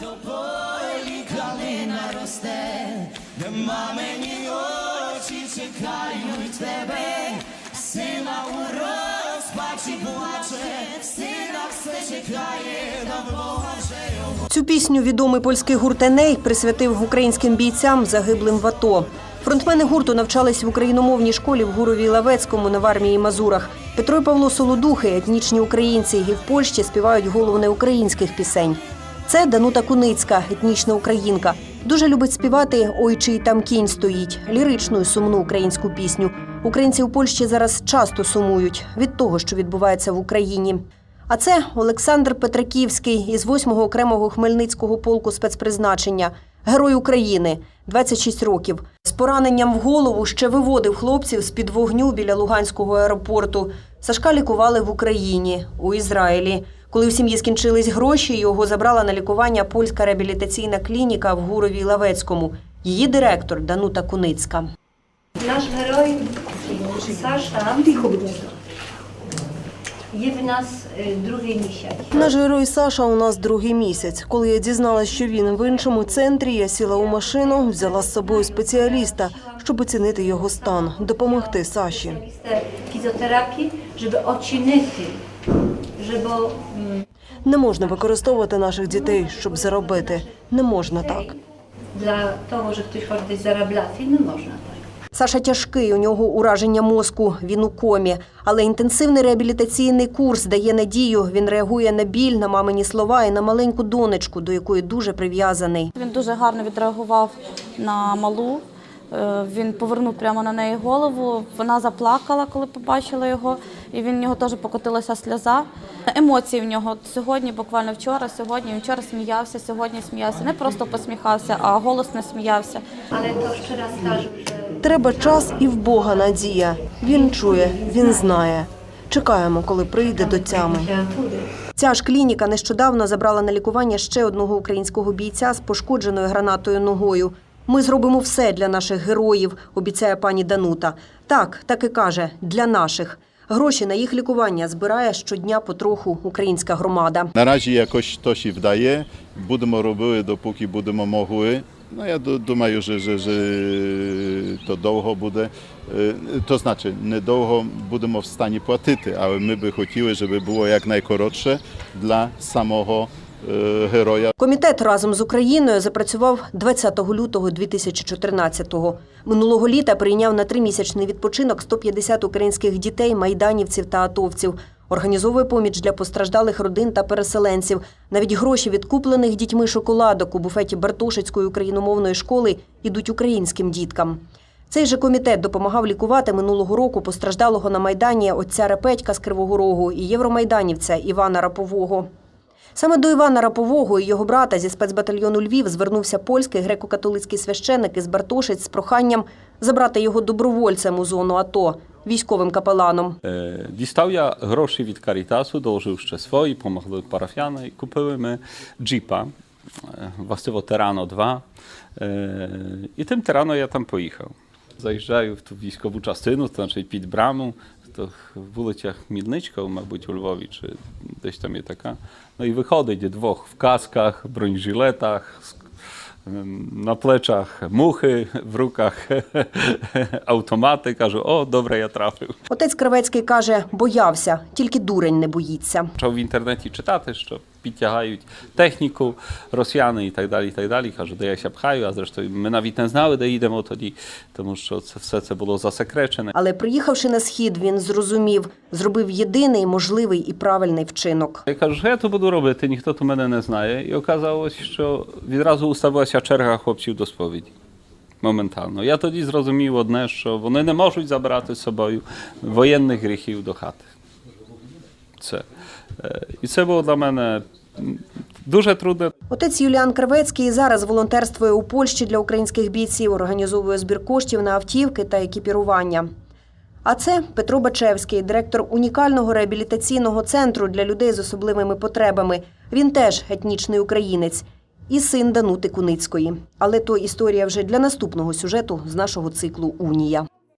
тополі калина росте, де мамині очі чекають тебе, сина у розпачі плаче, сина все чекає, вже його. Цю пісню відомий польський гурт Еней присвятив українським бійцям, загиблим в АТО. Фронтмени гурту навчались в україномовній школі в Гурові Лавецькому на Вармії Мазурах. Петро і Павло Солодухи, етнічні українці, і в Польщі співають головне українських пісень. Це Данута Куницька, етнічна українка. Дуже любить співати Ой, чий там кінь стоїть, ліричну сумну українську пісню. Українці у Польщі зараз часто сумують від того, що відбувається в Україні. А це Олександр Петраківський із 8-го окремого Хмельницького полку спецпризначення, герой України, 26 років. З пораненням в голову ще виводив хлопців з під вогню біля Луганського аеропорту. Сашка лікували в Україні, у Ізраїлі. Коли в сім'ї скінчились гроші, його забрала на лікування польська реабілітаційна клініка в Гурові Лавецькому. Її директор Данута Куницька. Наш герой Саша є в нас е, другий місяць. Наш герой Саша у нас другий місяць. Коли я дізналась, що він в іншому центрі, я сіла у машину, взяла з собою спеціаліста, щоб оцінити його стан, допомогти Саші. Oczyniti, żeby mm, Не можна використовувати наших дітей, щоб заробити. Не можна так. dla того, że ktoś хоче десь заробляти, не можна так. Саша тяжкий, у нього ураження мозку, він у комі. Але інтенсивний реабілітаційний курс дає надію. Він реагує на біль, на мамині слова і на маленьку донечку, до якої дуже прив'язаний. Він дуже гарно відреагував на малу. Е, Він повернув прямо на неї голову. Вона заплакала, коли побачила його, і він в нього теж покотилася сльоза. Емоції в нього сьогодні, буквально вчора, сьогодні. Він вчора сміявся, сьогодні сміявся. Не просто посміхався, а голосно сміявся. Ale to ще раз кажу, що Треба час і в Бога надія. Він чує, він знає. Чекаємо, коли прийде до тями. Ця ж клініка нещодавно забрала на лікування ще одного українського бійця з пошкодженою гранатою ногою. Ми зробимо все для наших героїв, обіцяє пані Данута. Так, так і каже, для наших. Гроші на їх лікування збирає щодня потроху українська громада. Наразі якось то і вдає. Будемо робити, допоки будемо могли. Ну я ду- думаю, що, що, що то довго буде. Е, То значить, недовго будемо в стані платити, але ми би хотіли, щоб було якнайкоротше для самого героя. Комітет разом з Україною запрацював 20 лютого 2014-го. Минулого літа прийняв на тримісячний відпочинок 150 українських дітей, майданівців та атовців. Організовує поміч для постраждалих родин та переселенців. Навіть гроші від куплених дітьми шоколадок у буфеті Бартошицької україномовної школи йдуть українським діткам. Цей же комітет допомагав лікувати минулого року постраждалого на майдані отця Репетька з Кривого Рогу і євромайданівця Івана Рапового. Саме до Івана Рапового і його брата зі спецбатальйону Львів звернувся польський греко-католицький священник із Бартошиць з проханням забрати його добровольцем у зону АТО, військовим капеланом. Е, Дістав я гроші від Карітасу, доложив ще свої, помогли парафіяни купили ми джіпа, е, властиво Терано 2. Е, І тим Терано я там поїхав. Заїжджаю в ту військову частину, значить під браму, то вулиця Хмільничка, мабуть, у Львові, чи десь там є така. Ну і виходить двох в касках, бронежилетах, ем, на плечах мухи, в руках автомати. Кажу, о, добре, я трафив. Отець Кривецький каже, боявся, тільки дурень не боїться. Почав в інтернеті читати, що підтягають техніку, росіяни і так далі. і так далі. Кажу, де я ся пхаю, а зрештою ми навіть не знали, де їдемо тоді, тому що це все це було засекречене. Але приїхавши на схід, він зрозумів, зробив єдиний можливий і правильний вчинок. Я кажу, що я то буду робити, ніхто то мене не знає. І оказалось, що відразу уставилася черга хлопців до сповіді. Моментально. Я тоді зрозумів одне, що вони не можуть забирати з собою воєнних гріхів до хати. Це. Е, І це було для мене дуже трудно. Отець Юліан Кривецький зараз волонтерствує у Польщі для українських бійців, організовує збір коштів на автівки та екіпірування. А це Петро Бачевський, директор унікального реабілітаційного центру для людей з особливими потребами. Він теж етнічний українець і син Данути Куницької. Але то історія вже для наступного сюжету з нашого циклу Унія.